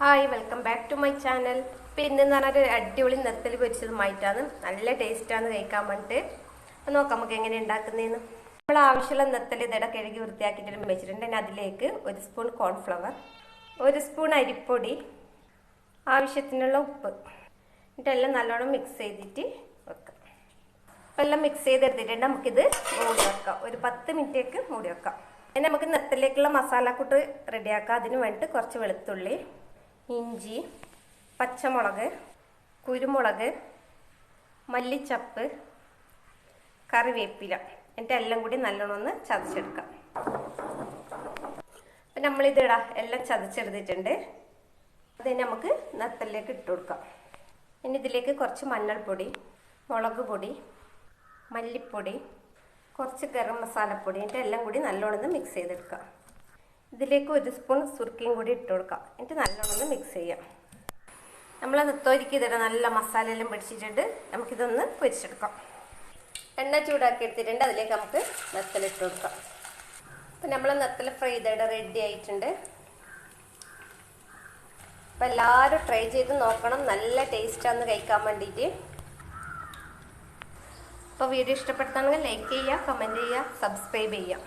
Hi welcome back to my channel പിന്നെ എന്ന് പറഞ്ഞാൽ അടിപൊളി നെത്തൽ പൊരിച്ചതുമായിട്ടാണ്. നല്ല ടേസ്റ്റാണ് കഴിക്കാൻ വേണ്ടിയിട്ട് അപ്പോൾ നോക്കാം നമുക്ക് എങ്ങനെ ഉണ്ടാക്കുന്നതെന്ന് നമ്മൾ ആവശ്യമുള്ള നിർത്തൽ ഇതടെ കഴുകി വൃത്തിയാക്കിയിട്ട് വെച്ചിട്ടുണ്ട് ഞാൻ അതിലേക്ക് ഒരു സ്പൂൺ കോൺഫ്ലവർ ഒരു സ്പൂൺ അരിപ്പൊടി ആവശ്യത്തിനുള്ള ഉപ്പ്. എന്നിട്ടെല്ലാം നല്ലോണം മിക്സ് ചെയ്തിട്ട് വെക്കാം. അപ്പം എല്ലാം മിക്സ് ചെയ്തെടുത്തിട്ടുണ്ട് നമുക്കിത് മൂടി വെക്കാം. ഒരു പത്ത് മിനിറ്റേക്ക് മൂടി വെക്കാം. ഇനി നമുക്ക് നെത്തലേക്കുള്ള മസാലക്കൂട്ട് റെഡിയാക്കാം അതിന് വേണ്ടിയിട്ട് കുറച്ച് വെളുത്തുള്ളി ഇഞ്ചി പച്ചമുളക് കുരുമുളക് മല്ലിച്ചപ്പ് കറിവേപ്പില. എന്നിട്ട് എല്ലാം കൂടി നല്ലോണം ഒന്ന് ചതച്ചെടുക്കാം. അപ്പം നമ്മളിതിടാ എല്ലാം ചതച്ചെടുത്തിട്ടുണ്ട്. അത് നമുക്ക് നത്തലിലേക്ക് ഇട്ട് കൊടുക്കാം. ഇനി ഇതിലേക്ക് കുറച്ച് മഞ്ഞൾപ്പൊടി മുളക് പൊടി മല്ലിപ്പൊടി കുറച്ച് ഗരം മസാലപ്പൊടി എന്നിട്ട് എല്ലാം കൂടി നല്ലോണം മിക്സ് ചെയ്തെടുക്കാം. ഇതിലേക്ക് ഒരു സ്പൂൺ സുർക്കയും കൂടി ഇട്ട് കൊടുക്കാം. എന്നിട്ട് നല്ലോണം മിക്സ് ചെയ്യാം. നമ്മൾ നെത്തോരിക്ക് ഇതിടെ നല്ല മസാലയെല്ലാം പിടിച്ചിട്ടുണ്ട്. നമുക്കിതൊന്ന് പൊരിച്ചെടുക്കാം. എണ്ണ ചൂടാക്കി എടുത്തിട്ടുണ്ട്. അതിലേക്ക് നമുക്ക് നെത്തലിട്ട് കൊടുക്കാം. അപ്പം നമ്മൾ നെത്തൽ ഫ്രൈ ചെയ്തിട്ട് റെഡി ആയിട്ടുണ്ട്. അപ്പം എല്ലാവരും ട്രൈ ചെയ്ത് നോക്കണം. നല്ല ടേസ്റ്റാന്ന് കഴിക്കാൻ വേണ്ടിയിട്ട് അപ്പോൾ വീഡിയോ ഇഷ്ടപ്പെടുത്താണെങ്കിൽ ലൈക്ക് ചെയ്യുക കമന്റ് ചെയ്യുക സബ്സ്ക്രൈബ് ചെയ്യുക.